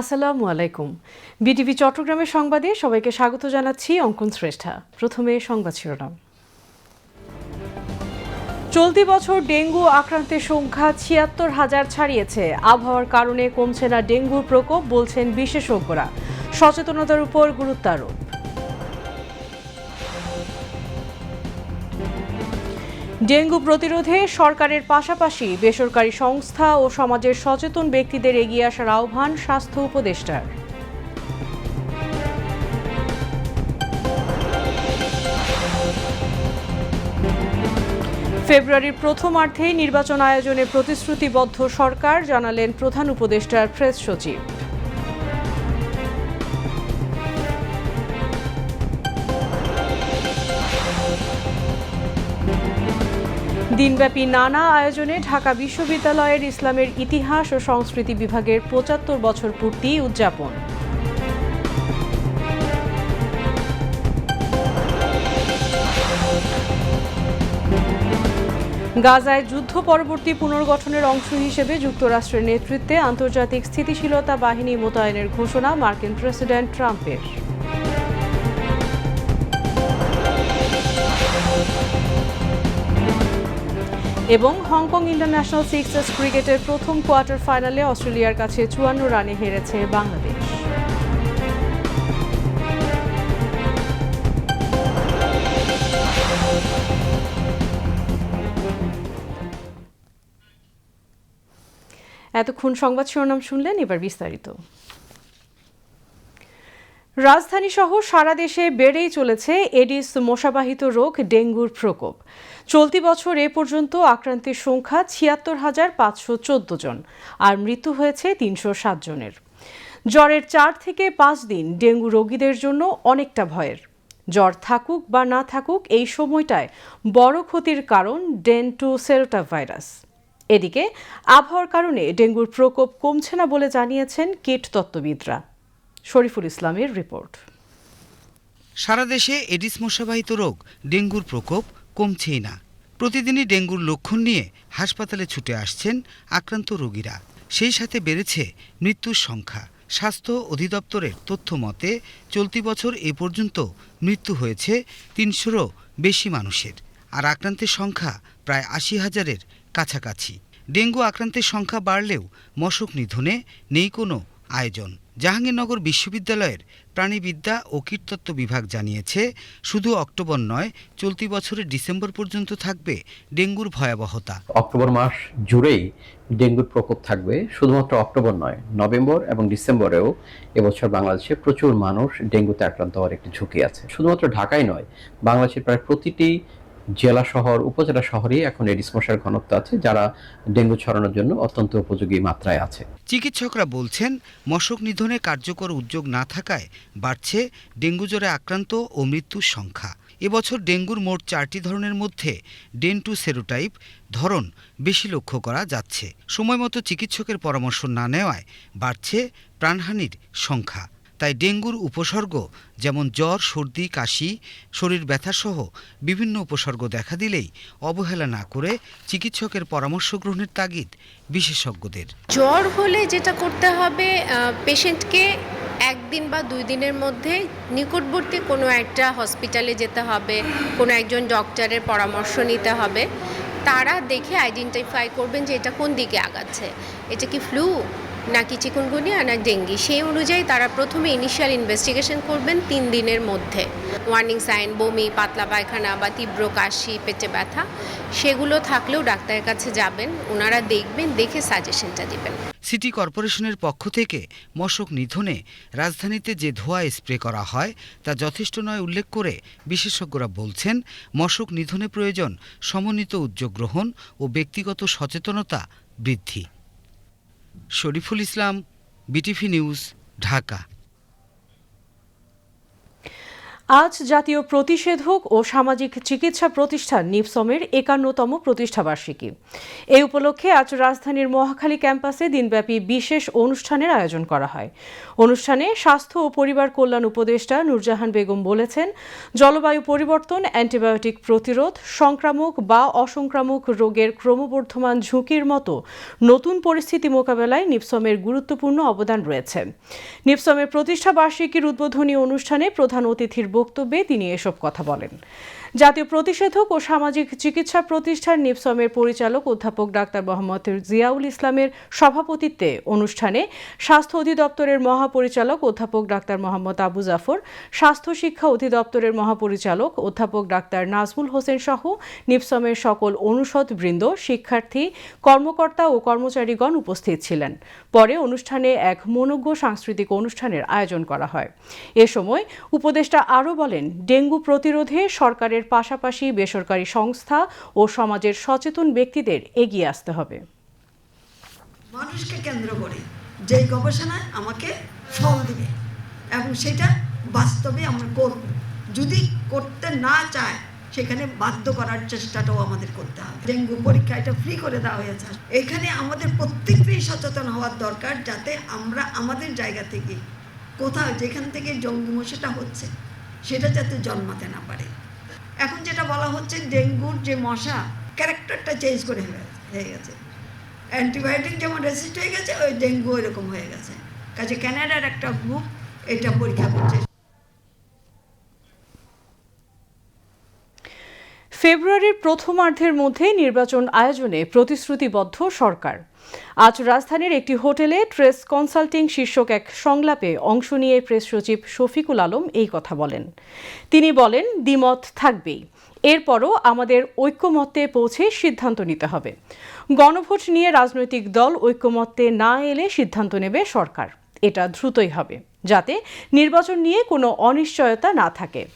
আসসালামু আলাইকুম। বিটিভি চট্টগ্রামের সংবাদে সবাইকে স্বাগত জানাচ্ছি অঙ্কন শ্রেষ্ঠা। প্রথমে সংবাদ শিরোনাম। চলতি বছর ডেঙ্গু আক্রান্তের সংখ্যা ছিয়াত্তর হাজার ছাড়িয়েছে। আবহাওয়ার কারণে কমছে না ডেঙ্গুর প্রকোপ, বলছেন বিশেষজ্ঞরা। সচেতনতার উপর গুরুত্ব আরোপ। ডেঙ্গু প্রতিরোধে সরকারের পাশাপাশি বেসরকারি সংস্থা ও সমাজের সচেতন ব্যক্তিদের এগিয়ে আসার আহ্বান স্বাস্থ্য উপদেষ্টার। ফেব্রুয়ারির প্রথমার্ধেই নির্বাচন আয়োজনে প্রতিশ্রুতিবদ্ধ সরকার, জানালেন প্রধান উপদেষ্টার প্রেস সচিব। দিনব্যাপী নানা আয়োজনে ঢাকা বিশ্ববিদ্যালয়ের ইসলামের ইতিহাস ও সংস্কৃতি বিভাগের পঁচাত্তর বছর পূর্তি উদযাপন। গাজায় যুদ্ধ পরবর্তী পুনর্গঠনের অংশ হিসেবে যুক্তরাষ্ট্রের নেতৃত্বে আন্তর্জাতিক স্থিতিশীলতা বাহিনী মোতায়েনের ঘোষণা মার্কিন প্রেসিডেন্ট ট্রাম্পের। এবং হংকং ইন্টারন্যাশনাল সিক্সেস ক্রিকেটের প্রথম কোয়ার্টার ফাইনালে অস্ট্রেলিয়ার কাছে চুয়ান্ন রানে হেরেছে বাংলাদেশ। এতক্ষণ সংবাদ শিরোনাম শুনলেন, এবার বিস্তারিত। রাজধানী সহ সারা দেশে বেড়েই চলেছে এডিস মশাবাহিত রোগ, ডেঙ্গুর প্রকোপ। চলতি বছর এ পর্যন্ত আক্রান্তের সংখ্যা ছিয়াত্তর হাজার পাঁচশো চোদ্দ জন আর মৃত্যু হয়েছে তিনশো সাত জনের। জ্বরের চার থেকে পাঁচ দিন ডেঙ্গু রোগীদের জন্য অনেকটা ভয়ের। জ্বর থাকুক বা না থাকুক, এই সময়টায় বড় ক্ষতির কারণ ডেন টু সেরোটা ভাইরাস। এদিকে, আবহাওয়ার কারণে ডেঙ্গুর প্রকোপ কমছে না বলে জানিয়েছেন কীটতত্ত্ববিদরা শরীফুল ইসলামের রিপোর্ট। সারা দেশে এডিস মশাবাহিত রোগ, ডেঙ্গুর প্রকোপ কমছেই না। প্রতিদিনই ডেঙ্গুর লক্ষণ নিয়ে হাসপাতালে ছুটে আসছেন আক্রান্ত রোগীরা। সেই সাথে বেড়েছে মৃত্যুর সংখ্যা। স্বাস্থ্য অধিদপ্তরের তথ্য মতে, চলতি বছর এ পর্যন্ত মৃত্যু হয়েছে তিনশোরও বেশি মানুষের, আর আক্রান্তের সংখ্যা প্রায় আশি হাজারের কাছাকাছি। ডেঙ্গু আক্রান্তের সংখ্যা বাড়লেও মশক নিধনে নেই কোনো আয়োজন। জাহাঙ্গীরনগর বিশ্ববিদ্যালয়ের প্রাণীবিদ্যা ও কীটতত্ত্ব বিভাগ জানিয়েছে, শুধু অক্টোবর নয়, চলতি বছরের ডিসেম্বর পর্যন্ত থাকবে ডেঙ্গুর ভয়াবহতা। অক্টোবর মাস জুড়েই ডেঙ্গুর প্রকোপ থাকবে, শুধুমাত্র অক্টোবর নয়, নভেম্বর এবং ডিসেম্বরেও এবছর বাংলাদেশে প্রচুর মানুষ ডেঙ্গুতে আক্রান্ত হওয়ার একটি ঝুঁকি আছে। শুধুমাত্র ঢাকায় নয়, বাংলাদেশের প্রায় প্রতিটি জেলা শহর, উপজেলা শহরেই এখন এডিস মশার ঘনত্ব আছে, যারা ডেঙ্গু ছড়ানোর জন্য অত্যন্ত উপযোগী মাত্রায় আছে। চিকিৎসকরা বলছেন, মশক নিধনে কার্যকর উদ্যোগ না থাকায় বাড়ছে ডেঙ্গু জ্বরে আক্রান্ত ও মৃত্যুর সংখ্যা। এবছর ডেঙ্গুর মোট চারটি ধরনের মধ্যে ডেন্টু সেরোটাইপ ধরন বেশি লক্ষ্য করা যাচ্ছে। সময়মতো চিকিৎসকের পরামর্শ না নেওয়ায় বাড়ছে প্রাণহানির সংখ্যা। তাই ডেঙ্গুর উপসর্গ যেমন জ্বর, সর্দি, কাশি, শরীর ব্যথাসহ বিভিন্ন উপসর্গ দেখা দিলেই অবহেলা না করে চিকিৎসকের পরামর্শ গ্রহণের তাগিদ বিশেষজ্ঞদের। জ্বর হলে যেটা করতে হবে পেশেন্টকে একদিন বা দুই দিনের মধ্যে নিকটবর্তী কোনো একটা হসপিটালে যেতে হবে, কোনো একজন ডক্টরের পরামর্শ নিতে হবে। তারা দেখে আইডেন্টিফাই করবেন যে এটা কোন দিকে আগাচ্ছে। এটা কি ফ্লু নাকি চিকুনগুনিয়া, না ডেঙ্গি। সেই অনুযায়ী তারা প্রথমে ইনিশিয়াল ইনভেস্টিগেশন করবেন তিন দিনের মধ্যে। ওয়ার্নিং সাইন বমি, পাতলা পায়খানা বা তীব্র কাশি, পেটে ব্যথা, সেগুলো থাকলেও ডাক্তারের কাছে যাবেন ওনারা দেখবেন, দেখে সাজেশনটা দিবেন। সিটি কর্পোরেশনের পক্ষ থেকে মশক নিধনে রাজধানীতে যে ধোঁয়া স্প্রে করা হয়, তা যথেষ্ট নয় উল্লেখ করে বিশেষজ্ঞরা বলছেন, মশক নিধনে প্রয়োজন সমন্বিত উদ্যোগ গ্রহণ ও ব্যক্তিগত সচেতনতা বৃদ্ধি। Shariful Islam BTV news Dhaka. আজ জাতীয় প্রতিষেধক ও সামাজিক চিকিৎসা প্রতিষ্ঠান নিপসমের একান্নতম প্রতিষ্ঠাবার্ষিকী। এই উপলক্ষে আজ রাজধানীর মহাখালী ক্যাম্পাসে দিনব্যাপী বিশেষ অনুষ্ঠানের আয়োজন করা হয়। অনুষ্ঠানে স্বাস্থ্য ও পরিবার কল্যাণ উপদেষ্টা নূরজাহান বেগম বলেছেন, জলবায়ু পরিবর্তন, অ্যান্টিবায়োটিক প্রতিরোধ, সংক্রামক বা অসংক্রামক রোগের ক্রমবর্ধমান ঝুঁকির মতো নতুন পরিস্থিতি মোকাবেলায় নিপসমের গুরুত্বপূর্ণ অবদান রয়েছে। নিপসমের প্রতিষ্ঠা বার্ষিকীর উদ্বোধনী অনুষ্ঠানে প্রধান অতিথির বক্তব্যে তিনি এসব কথা বলেন। জাতীয় প্রতিষেধক ও সামাজিক চিকিৎসা প্রতিষ্ঠান নিপসমের পরিচালক অধ্যাপক ডাক্তার মোহাম্মদ জিয়াউল ইসলামের সভাপতিত্বে অনুষ্ঠানে স্বাস্থ্য অধিদপ্তরের মহাপরিচালক অধ্যাপক ডাক্তার মোহাম্মদ আবু জাফর, স্বাস্থ্য শিক্ষা অধিদপ্তরের মহাপরিচালক অধ্যাপক ডাক্তার নাজমুল হোসেন সহ নিপসমের সকল অনুষদ বৃন্দ, শিক্ষার্থী, কর্মকর্তা ও কর্মচারীগণ উপস্থিত ছিলেন। পরে অনুষ্ঠানে এক মনোজ্ঞ সাংস্কৃতিক অনুষ্ঠানের আয়োজন করা হয়। এ সময় উপদেষ্টা আরও বলেন, ডেঙ্গু প্রতিরোধে সরকারের পাশাপাশি বেসরকারি সংস্থা ও সমাজের সচেতন ব্যক্তিদের এগিয়ে আসতে হবে। মানুষকে কেন্দ্র করে যেই গবেষণায় আমাকে ফল দিবে এবং সেটা বাস্তবে আমরা করব। যদি করতে না চায়, সেখানে বাধ্য করার চেষ্টাটাও আমাদের করতে হবে। ডেঙ্গু পরীক্ষা এটা ফ্রি করে দেওয়া হয়েছে। এখানে আমাদের প্রত্যেকেরই সচেতন হওয়ার দরকার যাতে আমরা আমাদের জায়গা থেকে কোথাও যেখান থেকে জঙ্গি মশাটা হচ্ছে, সেটা যাতে জন্মাতে না পারে। এখন যেটা বলা হচ্ছে ডেঙ্গুর যে মশা, ক্যারেক্টারটা চেঞ্জ করে হয়ে- গেছে। অ্যান্টিবায়োটিক যেমন রেসিস্ট হয়ে গেছে, ওই ডেঙ্গু এরকম হয়ে গেছে। কাজে ক্যানাডার একটা গ্রুপ এটা পরীক্ষা করছে। ফেব্রুয়ারির প্রথমার্ধের মধ্যে নির্বাচন আয়োজনে প্রতিশ্রুতিবদ্ধ সরকার। আজ রাজধানীর একটি হোটেলে ট্রেস কনসাল্টিং শীর্ষক এক সংলাপে অংশ নিয়ে প্রেস সচিব শফিকুল আলম এই কথা বলেন। তিনি বলেন, দ্বিমত থাকবেই। এরপরও আমাদের ঐক্যমত্যে পৌঁছে সিদ্ধান্ত নিতে হবে। গণভোট নিয়ে রাজনৈতিক দল ঐক্যমত্যে না এলে সিদ্ধান্ত নেবে সরকার। এটা দ্রুতই হবে, যাতে নির্বাচন নিয়ে কোনো অনিশ্চয়তা না থাকে।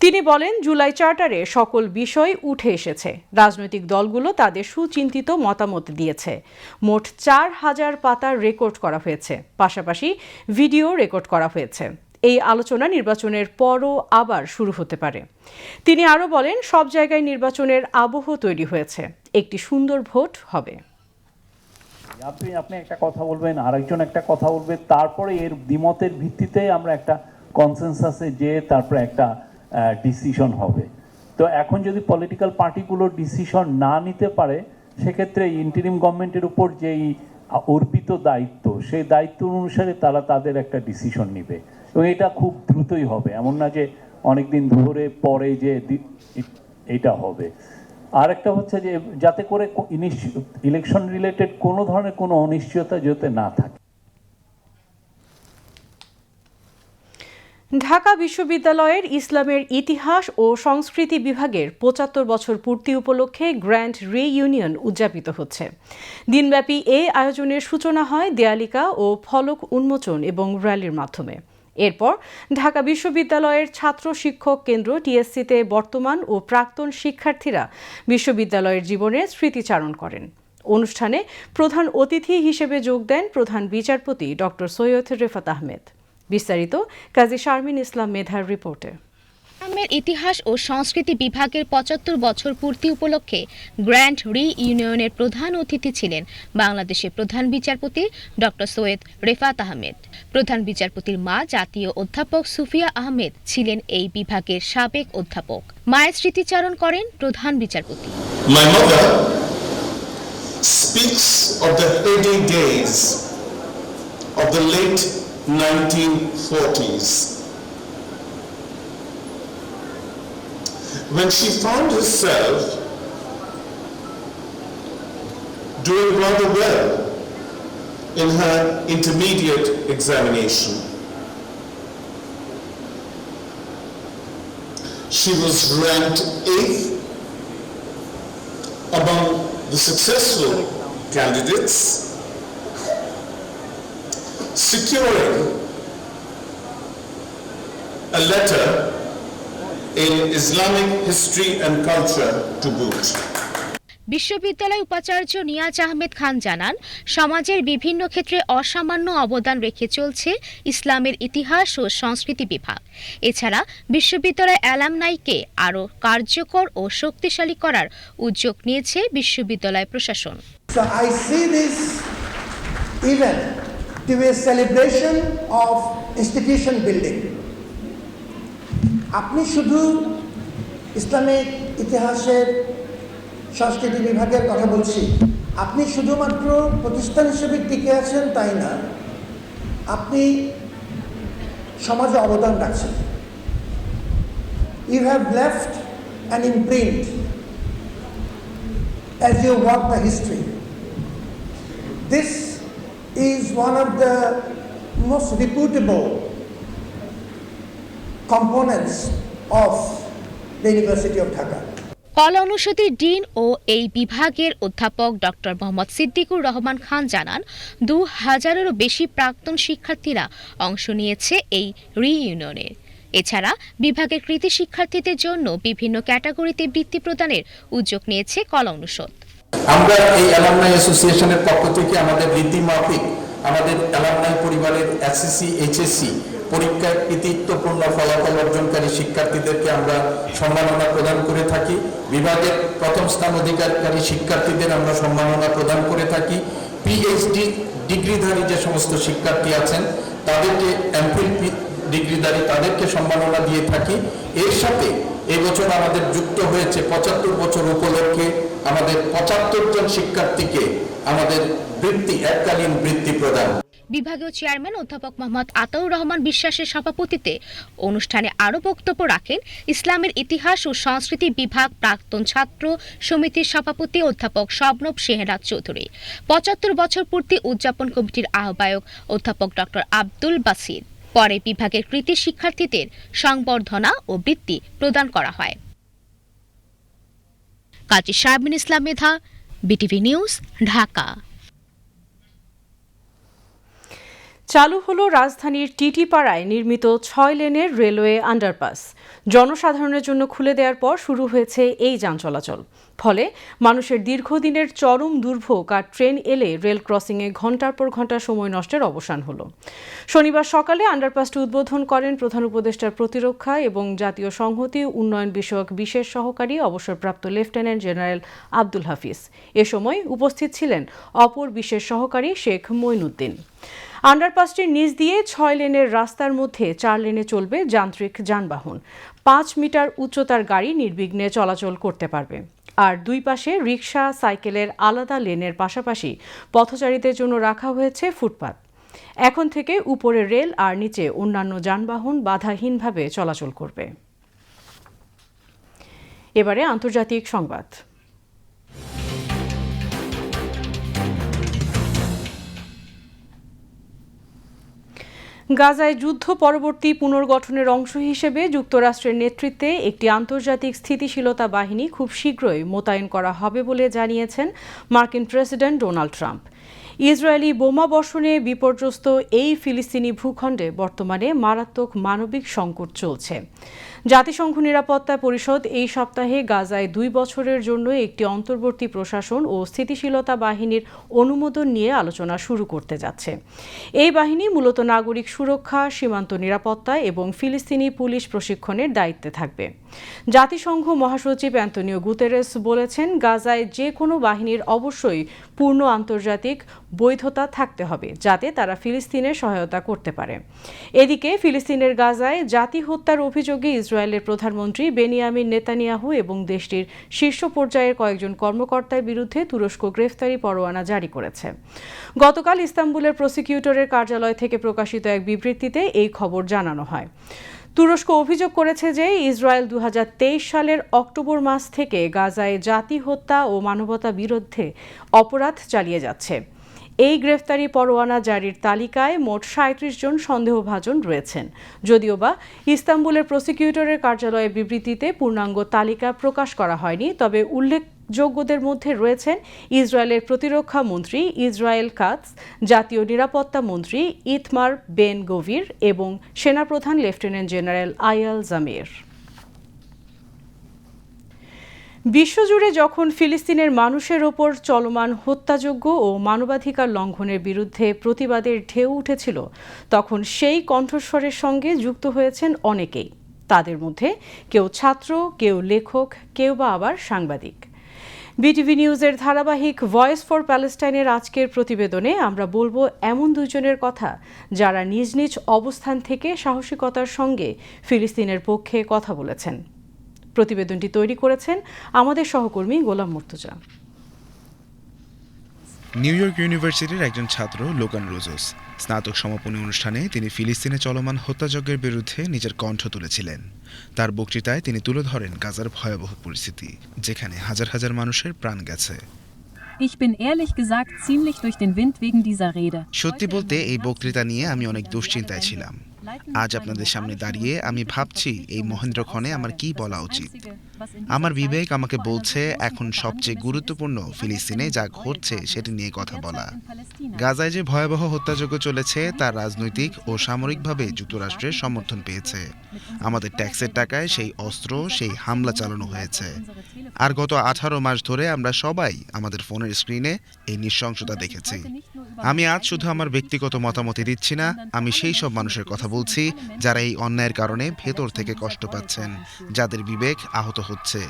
তিনি বলেন, জুলাই চার্টারে সকল বিষয় উঠে এসেছে। রাজনৈতিক দলগুলো তাদের সুচিন্তিত মতামত দিয়েছে। মোট চার হাজার পাতার রেকর্ড করা হয়েছে। পাশাপাশি ভিডিও রেকর্ড করা হয়েছে। এই আলোচনা নির্বাচনের পরও আবার শুরু হতে পারে। তিনি আরও বলেন, সব জায়গায় নির্বাচনের আবহ তৈরি হয়েছে। একটি সুন্দর ভোট হবে। আপনি আপনি একটা কথা বলবেন, আরেকজন একটা কথা বলবে, তারপরে এর দ্বিমতের ভিত্তিতে আমরা একটা কনসেনসাসে যে তারপরে একটা ডিসিশন হবে। তো এখন যদি পলিটিক্যাল পার্টিগুলো ডিসিশন না নিতে পারে, সেক্ষেত্রে ইন্টারিম গভর্নমেন্টের উপর যেই অর্পিত দায়িত্ব, সেই দায়িত্ব অনুসারে তারা তাদের একটা ডিসিশন নিবে। এবং এটা খুব দ্রুতই হবে। এমন না যে অনেকদিন ধরে পরে যে এটা হবে। আরেকটা হচ্ছে যে যাতে করে ইলেকশন রিলেটেড কোনো ধরনের কোনো অনিশ্চয়তা যাতে না থাকে। ঢাকা বিশ্ববিদ্যালয়ের ইসলামের ইতিহাস ও সংস্কৃতি বিভাগের পঁচাত্তর বছর পূর্তি উপলক্ষে গ্র্যান্ড রিইউনিয়ন উদযাপিত হচ্ছে। দিনব্যাপী এই আয়োজনের সূচনা হয় দেয়ালিকা ও ফলক উন্মোচন এবং র্যালির মাধ্যমে। এরপর ঢাকা বিশ্ববিদ্যালয়ের ছাত্র শিক্ষক কেন্দ্র টিএসসিতে বর্তমান ও প্রাক্তন শিক্ষার্থীরা বিশ্ববিদ্যালয়ের জীবনের স্মৃতিচারণ করেন। অনুষ্ঠানে প্রধান অতিথি হিসেবে যোগ দেন প্রধান বিচারপতি ডক্টর সৈয়দ রেফাত আহমেদ। বিস্তারিত কাজী শারমিন ইসলাম মেধার রিপোর্টে। ইসলামের ইতিহাস ও সংস্কৃতি বিভাগের পঁচাত্তর বছর পূর্তি উপলক্ষে গ্র্যান্ড রি ইউনিয়নের প্রধান অতিথি ছিলেন বাংলাদেশের প্রধান বিচারপতি ড সৈয়দ রেফাত আহমেদ। প্রধান বিচারপতির মা জাতীয় অধ্যাপক সুফিয়া আহমেদ ছিলেন এই বিভাগের সাবেক অধ্যাপক। মায়ের স্মৃতিচারণ করেন প্রধান বিচারপতি। Of the late 1940s when she found herself doing rather well in her intermediate examination. She was ranked eighth among the successful candidates, securing a letter in Islamic history and culture to boot. বিশ্ববিদ্যালয় উপাচার্য নিয়াজ আহমেদ খান জানান সমাজের বিভিন্ন ক্ষেত্রে অসামান্য অবদান রেখে চলছে ইসলামের ইতিহাস ও সংস্কৃতি বিভাগ এছাড়া বিশ্ববিদ্যালয় অ্যালামনাইকে আরও কার্যকর ও শক্তিশালী করার উদ্যোগ নিয়েছে বিশ্ববিদ্যালয় প্রশাসন So I see this event to be a celebration of institution building. আপনি শুধু ইসলামিক ইতিহাসের, সংস্কৃতি বিভাগের কথা বলছি। আপনি শুধুমাত্র প্রতিষ্ঠান হিসেবে টিকে আছেন তাই না? আপনি সমাজে অবদান রাখছেন। You have left an imprint as you walk the history. This is one of the most reputable components of the University of Dhaka. কলা অনুষদের ডিন ও এই বিভাগের অধ্যাপক ডক্টর মোহাম্মদ সিদ্দিকুর রহমান খান জানান দু হাজারেরও বেশি প্রাক্তন শিক্ষার্থীরা অংশ নিয়েছে এই রিইউনিয়নে এছাড়া বিভাগের কৃতি শিক্ষার্থীদের জন্য বিভিন্ন ক্যাটাগরিতে বৃত্তি প্রদানের উদ্যোগ নিয়েছে কলা অনুষদ আমরা এই অ্যালামনাই অ্যাসোসিয়েশনের পক্ষ থেকে আমাদের রীতি মাফিক আমাদের অ্যালামনাই পরিবারের এসএসসি এইচএসসি পরীক্ষায় কৃতিত্বপূর্ণ ফলাফল অর্জনকারী শিক্ষার্থীদেরকে আমরা সম্মাননা প্রদান করে থাকি। বিভাগের প্রথম স্থান অধিকারকারী শিক্ষার্থীদের আমরা সম্মাননা প্রদান করে থাকি। পিএইচডি ডিগ্রিধারী যে সমস্ত শিক্ষার্থী আছেন, তাদেরকে এমফিল ডিগ্রিধারী তাদেরকে সম্মাননা দিয়ে থাকি। এর সাথে এবছর আমাদের যুক্ত হয়েছে পঁচাত্তর বছর উপলক্ষে আমাদের পঁচাত্তর জন শিক্ষার্থীকে আমাদের বৃত্তি, এককালীন বৃত্তি প্রদান। বিভাগীয় চেয়ারম্যান অধ্যাপক মোহাম্মদ আতাউর রহমান বিশ্বাসের সভাপতিত্বে অনুষ্ঠানে আরও বক্তব্য রাখেন ইসলামের ইতিহাস ও সংস্কৃতি বিভাগ প্রাক্তন ছাত্র সমিতির সভাপতি অধ্যাপক শবনব সেহরাজ চৌধুরী। পঁচাত্তর বছর পূর্তি উদযাপন কমিটির আহ্বায়ক অধ্যাপক ডক্টর আব্দুল বাসির। পরে বিভাগের কৃতি শিক্ষার্থীদের সংবর্ধনা ও বৃত্তি প্রদান করা হয়। Kazi Sharmin Islam Medha, BTV news, Dhaka. চালু হলো রাজধানীর টিটিপাড়ায় নির্মিত ছয় লেনের রেলওয়ে আন্ডারপাস। জনসাধারণের জন্য খুলে দেওয়ার পর শুরু হয়েছে এই যান চলাচল। ফলে মানুষের দীর্ঘদিনের চরম দুর্ভোগ আর ট্রেন এলে রেল ক্রসিংয়ে ঘণ্টার পর ঘণ্টা সময় নষ্টের অবসান হলো। শনিবার সকালে আন্ডারপাসটি উদ্বোধন করেন প্রধান উপদেষ্টার প্রতিরক্ষা এবং জাতীয় সংহতি উন্নয়ন বিষয়ক বিশেষ সহকারী অবসরপ্রাপ্ত লেফটেন্যান্ট জেনারেল আব্দুল হাফিজ। এ সময় উপস্থিত ছিলেন অপর বিশেষ সহকারী শেখ মইনুদ্দিন আন্ডারপাসটির নিচ দিয়ে ছয় লেনের রাস্তার মধ্যে চার লেনে চলবে যান্ত্রিক যানবাহন। পাঁচ মিটার উচ্চতার গাড়ি নির্বিঘ্নে চলাচল করতে পারবে। আর দুই পাশে রিক্সা সাইকেলের আলাদা লেনের পাশাপাশি পথচারীদের জন্য রাখা হয়েছে ফুটপাত। এখন থেকে উপরে রেল আর নিচে অন্যান্য যানবাহন বাধাহীনভাবে চলাচল করবে। এবারে আন্তর্জাতিক সংবাদ। গাজায় যুদ্ধ পরবর্তী পুনর্গঠনের অংশ হিসেবে যুক্তরাষ্ট্রের নেতৃত্বে একটি আন্তর্জাতিক স্থিতিশীলতা বাহিনী খুব শীঘ্রই মোতায়েন করা হবে বলে জানিয়েছেন মার্কিন প্রেসিডেন্ট ডোনাল্ড ট্রাম্প। ইসরায়েলি বোমা বর্ষণে বিপর্যস্ত এই ফিলিস্তিনি ভূখণ্ডে বর্তমানে মারাত্মক মানবিক সংকট চলছে। জাতিসংঘ নিরাপত্তা পরিষদ এই সপ্তাহে গাজায় দুই বছরের জন্য একটি অন্তর্বর্তী প্রশাসন ও স্থিতিশীলতা বাহিনীর অনুমোদন নিয়ে আলোচনা শুরু করতে যাচ্ছে। এই বাহিনী মূলত নাগরিক সুরক্ষা, সীমান্ত নিরাপত্তা এবং ফিলিস্তিনি পুলিশ প্রশিক্ষণের দায়িত্বে থাকবে। জাতিসংঘ মহাসচিব অ্যান্তনিও গুতেরেস বলেছেন, গাজায় যে কোনো বাহিনীর অবশ্যই পূর্ণ আন্তর্জাতিক বৈধতা থাকতে হবে, যাতে তারা ফিলিস্তিনের সহায়তা করতে পারে। এদিকে ফিলিস্তিনের গাজায় জাতি হত্যার অভিযোগে ইসরায়েলের প্রধানমন্ত্রী বেনিয়ামিন নেতানিয়াহু এবং দেশটির শীর্ষ পর্যায়ের কয়েকজন কর্মকর্তার বিরুদ্ধে তুরস্ক গ্রেফতারি পরোয়ানা জারি করেছে। গতকাল ইস্তাম্বুলের প্রসিকিউটরের কার্যালয় থেকে প্রকাশিত এক বিবৃতিতে এই খবর জানানো হয়। তুরস্ক অভিযোগ করেছে যে ইসরায়েল দু হাজার তেইশ সালের অক্টোবর মাস থেকে গাজায় জাতি হত্যা ও মানবতা বিরুদ্ধে অপরাধ চালিয়ে যাচ্ছে। এই গ্রেফতারি পরোয়ানা জারির তালিকায় মোট সাঁত্রিশ জন সন্দেহভাজন রয়েছেন। যদিও বা ইস্তাম্বুলের প্রসিকিউটরের কার্যালয়ের বিবৃতিতে পূর্ণাঙ্গ তালিকা প্রকাশ করা হয়নি, তবে উল্লেখযোগ্যদের মধ্যে রয়েছেন ইসরায়েলের প্রতিরক্ষা মন্ত্রী ইসরায়েল কাতস, জাতীয় নিরাপত্তা মন্ত্রী ইথমার বেন গভির এবং সেনাপ্রধান লেফটেন্যান্ট জেনারেল আয়াল জামির। বিশ্বজুড়ে যখন ফিলিস্তিনের মানুষের ওপর চলমান হত্যাযোগ্য ও মানবাধিকার লঙ্ঘনের বিরুদ্ধে প্রতিবাদের ঢেউ উঠেছিল, তখন সেই কণ্ঠস্বরের সঙ্গে যুক্ত হয়েছেন অনেকেই। তাদের মধ্যে কেউ ছাত্র, কেউ লেখক, কেউ বা আবার সাংবাদিক। বিটিভি নিউজের ধারাবাহিক ভয়েস ফর প্যালেস্টাইনের আজকের প্রতিবেদনে আমরা বলব এমন দুজনের কথা যারা নিজ নিজ অবস্থান থেকে সাহসিকতার সঙ্গে ফিলিস্তিনের পক্ষে কথা বলেছেন। প্রতিবেদনটি তৈরি করেছেন আমাদের সহকর্মী গোলাম মুর্তুজা। নিউ ইয়র্ক ইউনিভার্সিটির একজন ছাত্র লোকান রোজোস। স্নাতক সমাপনী অনুষ্ঠানে তিনি ফিলিস্তিনে চলমান হত্যাযজ্ঞের বিরুদ্ধে নিজের কণ্ঠ তুলেছিলেন। তার বক্তৃতায় তিনি তুলে ধরেন গাজার ভয়াবহ পরিস্থিতি যেখানে হাজার হাজার মানুষের প্রাণ গেছে। Ich bin ehrlich gesagt ziemlich durch den Wind wegen dieser Rede. সত্যি বলতে এই বক্তৃতা নিয়ে আমি অনেক দুশ্চিন্তায় ছিলাম। আজ আপনাদের সামনে দাঁড়িয়ে আমি ভাবছি, এই মহেন্দ্রক্ষণে আমার কি বলা উচিত? আমার বিবেক আমাকে বলছে, এখন সবচেয়ে গুরুত্বপূর্ণ ফিলিস্তিনে যা ঘটছে সেটি নিয়ে কথা বলা। গাজায় যে ভয়াবহ হত্যাযজ্ঞ চলেছে তা রাজনৈতিক ও সামরিকভাবে যুক্তরাষ্ট্রের সমর্থন পেয়েছে। আমাদের ট্যাক্সের টাকায় সেই অস্ত্র, সেই হামলা চালানো হয়েছে। আর গত আঠারো মাস ধরে আমরা সবাই আমাদের ফোনের স্ক্রিনে এই নৃশংসতা দেখেছি। আমি আজ শুধু আমার ব্যক্তিগত মতামতই দিচ্ছি না, আমি সেই সব মানুষের কথা বলছি। যারা এই অন্যায়ের কারণে ভেতর থেকে কষ্ট পাচ্ছেন যাদের বিবেক আহত হচ্ছে।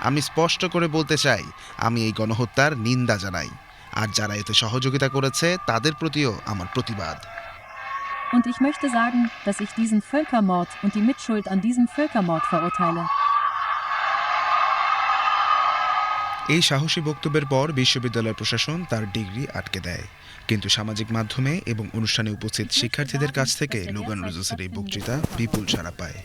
আমি স্পষ্ট করে বলতে চাই আমি এই গণহত্যার নিন্দা জানাই। আর যারা এতে সহযোগিতা করেছে তাদের প্রতিও আমার প্রতিবাদ। Und ich möchte sagen, dass ich diesen Völkermord und die Mitschuld an diesem Völkermord verurteile. এই সাহসী বক্তব্যের পর বিশ্ববিদ্যালয় প্রশাসন তার ডিগ্রি আটকে দেয়। কিন্তু সামাজিক মাধ্যমে এবং অনুষ্ঠানে উপস্থিত শিক্ষার্থীদের কাছ থেকে লোগান রোজেসের এই বক্তৃতা বিপুল সাড়া পায়।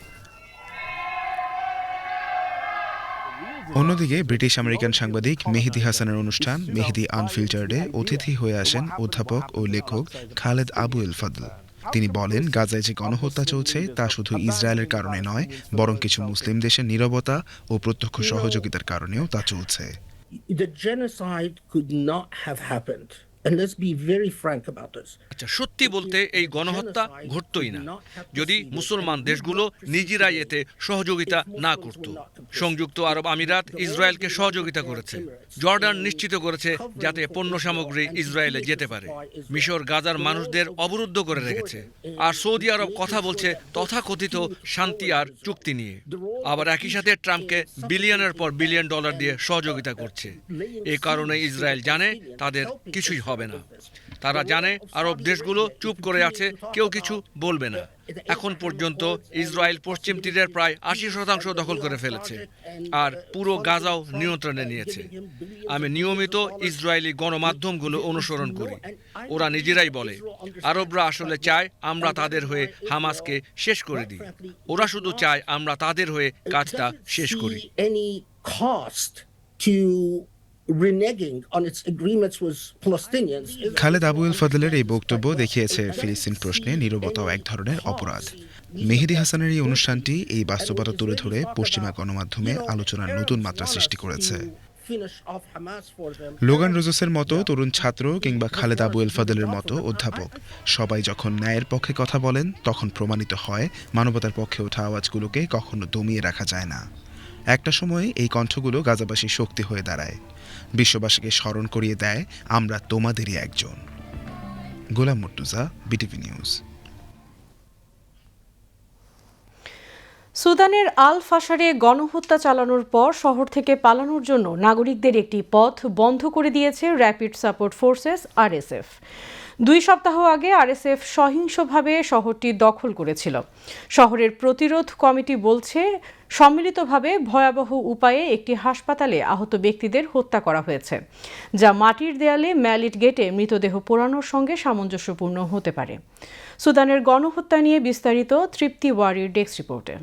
অন্যদিকে ব্রিটিশ আমেরিকান সাংবাদিক মেহেদি হাসানের অনুষ্ঠান মেহেদি আনফিল্টার্ডে অতিথি হয়ে আসেন অধ্যাপক ও লেখক খালেদ আবু এল ফাদল। তিনি বলেন, গাজায় যে গণহত্যা চলছে তা শুধু ইসরায়েলের কারণে নয়, বরং কিছু মুসলিম দেশের নীরবতা ও প্রত্যক্ষ সহযোগিতার কারণেও তা চলছে। The genocide could not have happened. And let's be very frank about this. আচ্ছা সত্যি বলতে এই গণহত্যা ঘটতই না। যদি মুসলমান দেশগুলো নিজেরাই এতে সহযোগিতা না করত। সংযুক্ত আরব আমিরাত ইসরায়েলকে সহযোগিতা করেছে। জর্ডান নিশ্চিত করেছে যাতে পণ্য সামগ্রী ইসরায়েলে যেতে পারে। মিশর গাজার মানুষদের অবরুদ্ধ করে রেখেছে। আর সৌদি আরব কথা বলছে তথাকথিত শান্তি আর চুক্তি নিয়ে। আবার একই সাথে ট্রাম্পকে বিলিয়নের পর বিলিয়ন ডলার দিয়ে সহযোগিতা করছে। এই কারণে ইসরায়েল জানে তাদের কিছুই হবে না। তারা জানে আরব দেশগুলো চুপ করে আছে, কেউ কিছু বলবে না। এখন পর্যন্ত ইসরায়েল পশ্চিম তীরের প্রায় আশি শতাংশ দখল করে ফেলেছে আর পুরো গাজাও নিয়ন্ত্রণে নিয়েছে। আমি নিয়মিত ইসরায়েলি গণমাধ্যমগুলো অনুসরণ করি। ওরা নিজেরাই বলে, আরবরা আসলে চায় আমরা তাদের হয়ে হামাসকে শেষ করে দিই। ওরা শুধু চায় আমরা তাদের হয়ে কাজটা শেষ করি। খালেদ আবু এল ফদলের এই বক্তব্য দেখিয়েছে ফিলিস্তিন প্রশ্নে নীরবতাও এক ধরনের অপরাধ। মেহেদি হাসানের এই অনুষ্ঠানটি এই বাস্তবতা তুলে ধরে পশ্চিমা গণমাধ্যমে আলোচনার নতুন মাত্রা সৃষ্টি করেছে. লোগান রোজেসের মতো তরুণ ছাত্র কিংবা খালেদ আবু এল ফদলের মতো অধ্যাপক, সবাই যখন ন্যায়ের পক্ষে কথা বলেন, তখন প্রমাণিত হয় মানবতার পক্ষে ওঠা আওয়াজগুলোকে কখনো দমিয়ে রাখা যায় না। একটা সময়ে এই কণ্ঠগুলো গাজাবাসী শক্তি হয়ে দাঁড়ায়। বিশ্ববাসীকে স্মরণ করিয়ে দেয়, আমরা তোমাদেরই একজন। Golam Murtuza, BTV news. সুদানের আল ফাসারে গণহত্যা চালানোর পর শহর থেকে পালানোর জন্য নাগরিকদের একটি পথ বন্ধ করে দিয়েছে র্যাপিড সাপোর্ট ফোর্সেস আরএসএফ। দুই সপ্তাহ আগে আরএসএফ সহিংসভাবে শহরটি দখল করেছিল। শহরের প্রতিরোধ কমিটি বলছে, সম্মিলিতভাবে ভয়াবহ উপায়ে একটি হাসপাতালে আহত ব্যক্তিদের হত্যা করা হয়েছে, যা মাটির দেয়ালে ম্যালিট গেটে মৃতদেহ পোড়ানোর সঙ্গে সামঞ্জস্যপূর্ণ হতে পারে। সুদানের গণহত্যা নিয়ে বিস্তারিত তৃপ্তি ওয়ারির ডেস্ক রিপোর্টে।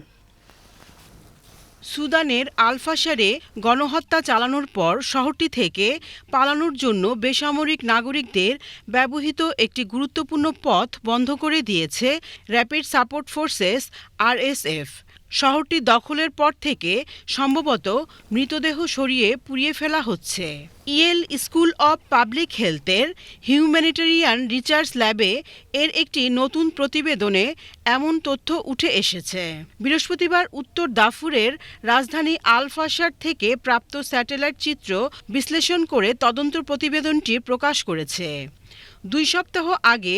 সুদানের আলফাশারে গণহত্যা চালানোর পর শহরটি থেকে পালানোর জন্য বেসামরিক নাগরিকদের ব্যবহৃত একটি গুরুত্বপূর্ণ পথ বন্ধ করে দিয়েছে র্যাপিড সাপোর্ট ফোর্সেস আরএসএফ। শহরটি দখলের পর থেকে সম্ভবত মৃতদেহ সরিয়ে পুড়িয়ে ফেলা হচ্ছে। ইয়েল স্কুল অব পাবলিক হেলথের হিউম্যানিটেরিয়ান রিসার্চ ল্যাবে এর একটি নতুন প্রতিবেদনে এমন তথ্য উঠে এসেছে। বৃহস্পতিবার উত্তর দাফুরের রাজধানী আলফাসার থেকে প্রাপ্ত স্যাটেলাইট চিত্র বিশ্লেষণ করে তদন্ত প্রতিবেদনটি প্রকাশ করেছে। দুই সপ্তাহ আগে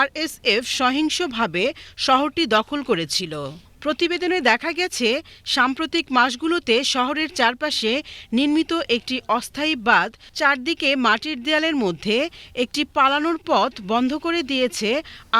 আরএসএফ সহিংসভাবে শহরটি দখল করেছিল। প্রতিবেদনে দেখা গেছে, সাম্প্রতিক মাসগুলোতে শহরের চারপাশে নির্মিত একটি অস্থায়ী বাঁধ চারদিকে মাটির দেয়ালের মধ্যে একটি পালানোর পথ বন্ধ করে দিয়েছে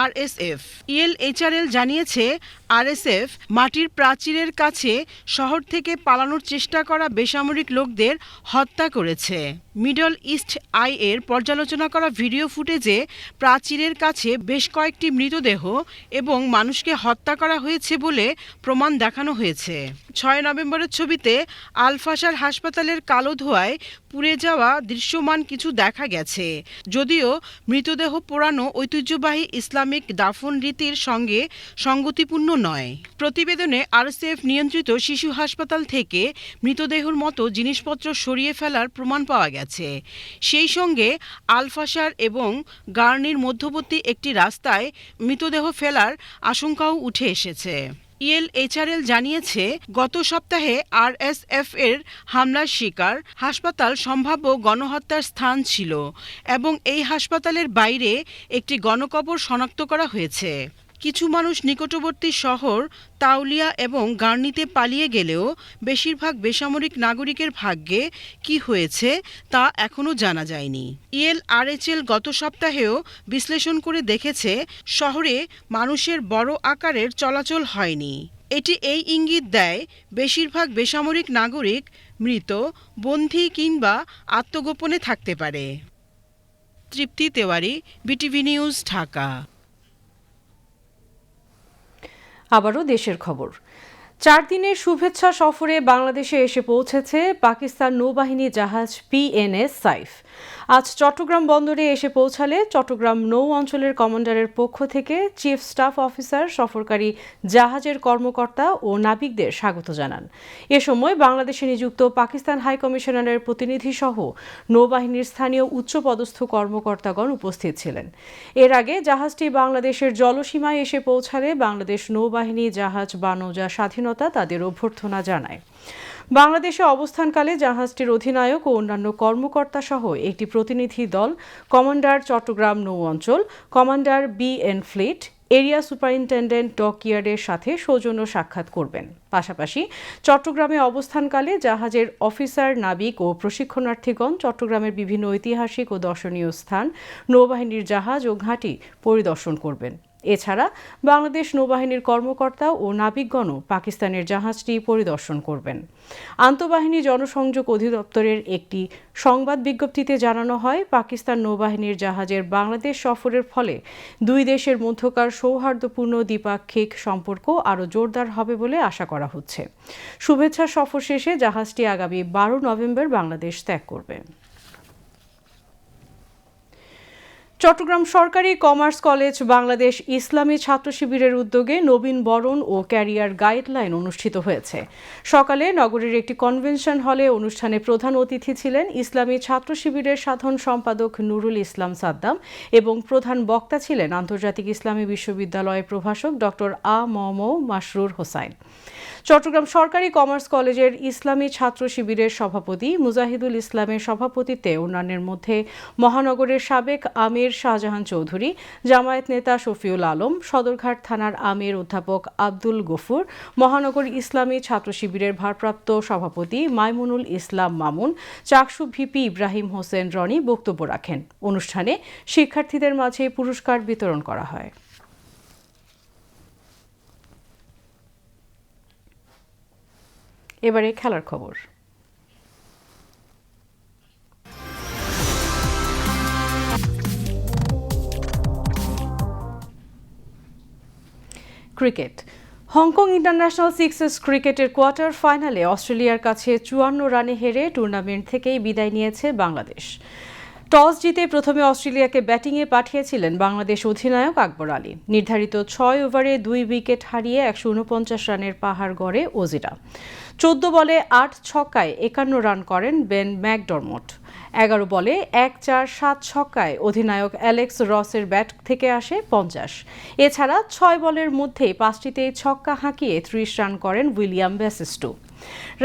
আরএসএফ। ইএলএইচআরএল জানিয়েছে আরএসএফ মাটির প্রাচীরের কাছে শহর থেকে পালানোর চেষ্টা করা বেসামরিক লোকদের হত্যা করেছে। মিডল ইস্ট আই এর পর্যালোচনা করা ভিডিও ফুটেজে প্রাচীরের কাছে বেশ কয়েকটি মৃতদেহ এবং মানুষকে হত্যা করা হয়েছে বলে প্রমাণ দেখানো হয়েছে। ছয় নভেম্বরের ছবিতে আলফাসার হাসপাতালের কালো ধোঁয়ায় পুড়ে যাওয়া দৃশ্যমান কিছু দেখা গেছে। যদিও মৃতদেহ পোড়ানো ঐতিহ্যবাহী ইসলামিক দাফন রীতির সঙ্গে সঙ্গতিপূর্ণ নয়। প্রতিবেদনে আরসিএফ নিয়ন্ত্রিত শিশু হাসপাতাল থেকে মৃতদেহর মতো জিনিসপত্র সরিয়ে ফেলার প্রমাণ পাওয়া গেছে। সেই সঙ্গে আলফাসার এবং গার্নির মধ্যবর্তী একটি রাস্তায় মৃতদেহ ফেলার আশঙ্কাও উঠে এসেছে। ইএলএইচআরএল জানিয়েছে, গত সপ্তাহে আরএসএফ এর হামলার শিকার হাসপাতাল সম্ভাব্য গণহত্যার স্থান ছিল এবং এই হাসপাতালের বাইরে একটি গণকবর শনাক্ত করা হয়েছে। কিছু মানুষ নিকটবর্তী শহর তাউলিয়া এবং গার্নিতে পালিয়ে গেলেও বেশিরভাগ বেসামরিক নাগরিকের ভাগ্যে কি হয়েছে তা এখনও জানা যায়নি। ইএলআরএচএল গত সপ্তাহেও বিশ্লেষণ করে দেখেছে, শহরে মানুষের বড় আকারের চলাচল হয়নি। এটি এই ইঙ্গিত দেয়, বেশিরভাগ বেসামরিক নাগরিক মৃত, বন্দী কিংবা আত্মগোপনে থাকতে পারে। Tripti Tewari, BTV news Dhaka. আবারও দেশের খবর। চার দিনের শুভেচ্ছা সফরে বাংলাদেশে এসে পৌঁছেছে পাকিস্তান নৌবাহিনী জাহাজ পিএনএস সাইফ। আজ চট্টগ্রাম বন্দরে এসে পৌঁছালে চট্টগ্রাম নৌ অঞ্চলের কমান্ডারের পক্ষ থেকে চিফ স্টাফ অফিসার, সফরকারী জাহাজের কর্মকর্তা ও নাবিকদের স্বাগত জানান। এ সময় বাংলাদেশে নিযুক্ত পাকিস্তান হাই কমিশনারের প্রতিনিধি সহ নৌবাহিনীর স্থানীয় উচ্চপদস্থ কর্মকর্তাগণ উপস্থিত ছিলেন। এর আগে জাহাজটি বাংলাদেশের জলসীমায় এসে পৌঁছালে বাংলাদেশ নৌবাহিনী জাহাজ বা নৌজা স্বাধীনতা তাদের অভ্যর্থনা জানায়। বাংলাদেশে অবস্থানকালে জাহাজটির অধিনায়ক ও অন্যান্য কর্মকর্তা সহ একটি প্রতিনিধি দল, কমান্ডার চট্টগ্রাম নৌ অঞ্চল, commander B N fleet, area superintendent ডকইয়ার্ডের সাথে সৌজন্য সাক্ষাৎ করবেন। পাশাপাশি চট্টগ্রামে অবস্থানকালে জাহাজের অফিসার, নাবিক ও প্রশিক্ষণার্থীগণ চট্টগ্রামের বিভিন্ন ঐতিহাসিক ও দর্শনীয় স্থান, নৌবাহিনীর জাহাজ ও ঘাঁটি পরিদর্শন করবেন। এছাড়া বাংলাদেশ নৌবাহিনীর কর্মকর্তা ও নাবিকগণও পাকিস্তানের জাহাজটি পরিদর্শন করবেন। আন্তঃবাহিনী জনসংযোগ অধিদপ্তরের একটি সংবাদ বিজ্ঞপ্তিতে জানানো হয়, পাকিস্তান নৌবাহিনীর জাহাজের বাংলাদেশ সফরের ফলে দুই দেশের মধ্যকার সৌহার্দ্যপূর্ণ দ্বিপাক্ষিক সম্পর্ক আরও জোরদার হবে বলে আশা করা হচ্ছে। শুভেচ্ছা সফর শেষে জাহাজটি আগামী বারো নভেম্বর বাংলাদেশ ত্যাগ করবে। চট্টগ্রাম সরকারি কমার্স কলেজ বাংলাদেশ ইসলামী ছাত্র শিবিরের উদ্যোগে নবীন বরণ ও ক্যারিয়ার গাইডলাইন অনুষ্ঠিত হয়েছে। সকালে নগরীর একটি কনভেনশন হলে অনুষ্ঠানে প্রধান অতিথি ছিলেন ইসলামী ছাত্র শিবিরের সাধারণ সম্পাদক নুরুল ইসলাম সাদ্দাম এবং প্রধান বক্তা ছিলেন আন্তর্জাতিক ইসলামী বিশ্ববিদ্যালয়ের প্রভাষক ডক্টর আ ম ম মাসরুর হোসাইন। চট্টগ্রাম সরকারি কমার্স কলেজের ইসলামী ছাত্র শিবিরের সভাপতি মুজাহিদুল ইসলামের সভাপতিত্বে অন্যান্যের মধ্যে মহানগরের সাবেক আমির শাহজাহান চৌধুরী, জামায়াত নেতা শফিউল আলম, সদরঘাট থানার আমির অধ্যাপক আব্দুল গফুর, মহানগর ইসলামী ছাত্র শিবিরের ভারপ্রাপ্ত সভাপতি মাইমুনুল ইসলাম মামুন, চাকসু ভিপি ইব্রাহিম হোসেন রনি বক্তব্য রাখেন। অনুষ্ঠানে শিক্ষার্থীদের মাঝে পুরস্কার বিতরণ করা হয়। এবারে খেলার খবর। Cricket. Hong Kong international sixes ক্রিকেটের কোয়ার্টার ফাইনালে অস্ট্রেলিয়ার কাছে চুয়ান্ন রানে হেরে টুর্নামেন্ট থেকেই বিদায় নিয়েছে বাংলাদেশ। টস জিতে প্রথমে অস্ট্রেলিয়াকে ব্যাটিংয়ে পাঠিয়েছিলেন বাংলাদেশ অধিনায়ক আকবর আলী। নির্ধারিত ছয় ওভারে দুই উইকেট হারিয়ে একশো উনপঞ্চাশ রানের পাহাড় গড়ে ওজিরা। চোদ্দ বলে আট ছক্কায় একান্ন রান করেন বেন ম্যাকডরমট। এগারো বলে এক চার সাত ছক্কায় অধিনায়ক অ্যালেক্স রসের ব্যাট থেকে আসে পঞ্চাশ। এছাড়া ছয় বলের মধ্যে পাঁচটিতেই ছক্কা হাঁকিয়ে ত্রিশ রান করেন উইলিয়াম বেসিস্টু।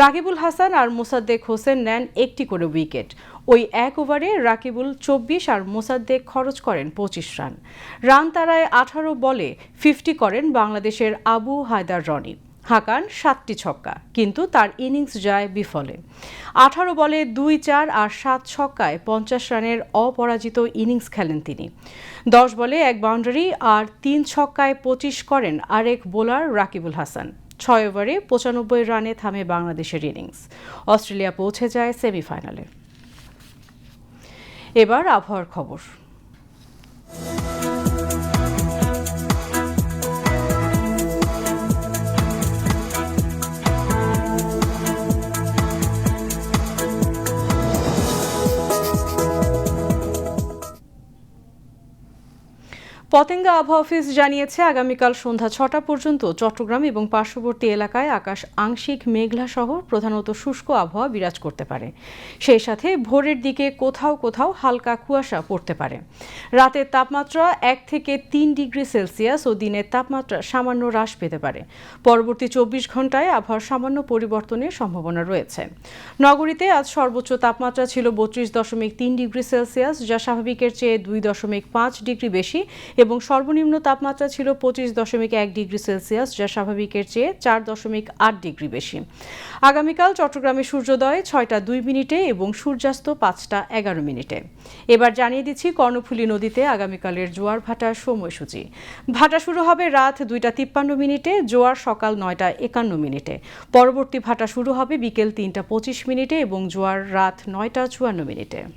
রাকিবুল হাসান আর মোসাদ্দেক হোসেন নেন একটি করে উইকেট। ওই এক ওভারে রাকিবুল চব্বিশ আর মোসাদ্দেক খরচ করেন পঁচিশ রান। রান তারায় আঠারো বলে ফিফটি করেন বাংলাদেশের আবু হায়দার রনি। হাকান সাতটি ছক্কা, কিন্তু তার ইনিংস যায় বিফলে। আঠারো বলে দুই চার আর সাত ছক্কায় পঞ্চাশ রানের অপরাজিত ইনিংস খেলেন তিনি। দশ বলে এক বাউন্ডারি আর তিন ছক্কায় পঁচিশ করেন আরেক বোলার রাকিবুল হাসান। ছয় ওভারে পঁচানব্বই রানে থামে বাংলাদেশের ইনিংস। অস্ট্রেলিয়া পৌঁছে যায় সেমিফাইনালে। এবার আবহাওয়ার খবর। পতেঙ্গা আবহাওয়া অফিস জানিয়েছে, আগামীকাল সন্ধ্যা ছটা পর্যন্ত চট্টগ্রাম এবং পার্শ্ববর্তী এলাকায় আকাশ আংশিক মেঘলা সহ প্রধানত শুষ্ক আবহাওয়া বিরাজ করতে পারে। সেই সাথে ভোরের দিকে কোথাও কোথাও হালকা কুয়াশা পড়তে পারে। রাতের তাপমাত্রা এক থেকে তিন ডিগ্রি সেলসিয়াস ও দিনের তাপমাত্রা সামান্য হ্রাস পেতে পারে। পরবর্তী চব্বিশ ঘন্টায় আবহাওয়ার সামান্য পরিবর্তনের সম্ভাবনা রয়েছে। নগরীতে আজ সর্বোচ্চ তাপমাত্রা ছিল বত্রিশ দশমিক তিন ডিগ্রি সেলসিয়াস, যা স্বাভাবিকের চেয়ে দুই দশমিক পাঁচ ডিগ্রি বেশি এবং সর্বনিম্ন তাপমাত্রা ছিল পঁচিশ দশমিক এক ডিগ্রি সেলসিয়াস, যা স্বাভাবিকের চেয়ে চার দশমিক আট ডিগ্রি বেশি। আগামীকাল চট্টগ্রামে সূর্যোদয় ছয়টা দুই মিনিটে এবং সূর্যাস্ত পাঁচটা এগারো মিনিটে। এবার জানিয়ে দিচ্ছি, কর্ণফুলী নদীতে আগামীকালের জোয়ার ভাটার সময়সূচি। ভাটা শুরু হবে রাত দুইটা তিপ্পান্ন মিনিটে, জোয়ার সকাল নয়টা একান্ন মিনিটে। পরবর্তী ভাটা শুরু হবে বিকেল তিনটা পঁচিশ মিনিটে এবং জোয়ার রাত নয়টা চুয়ান্ন মিনিটে।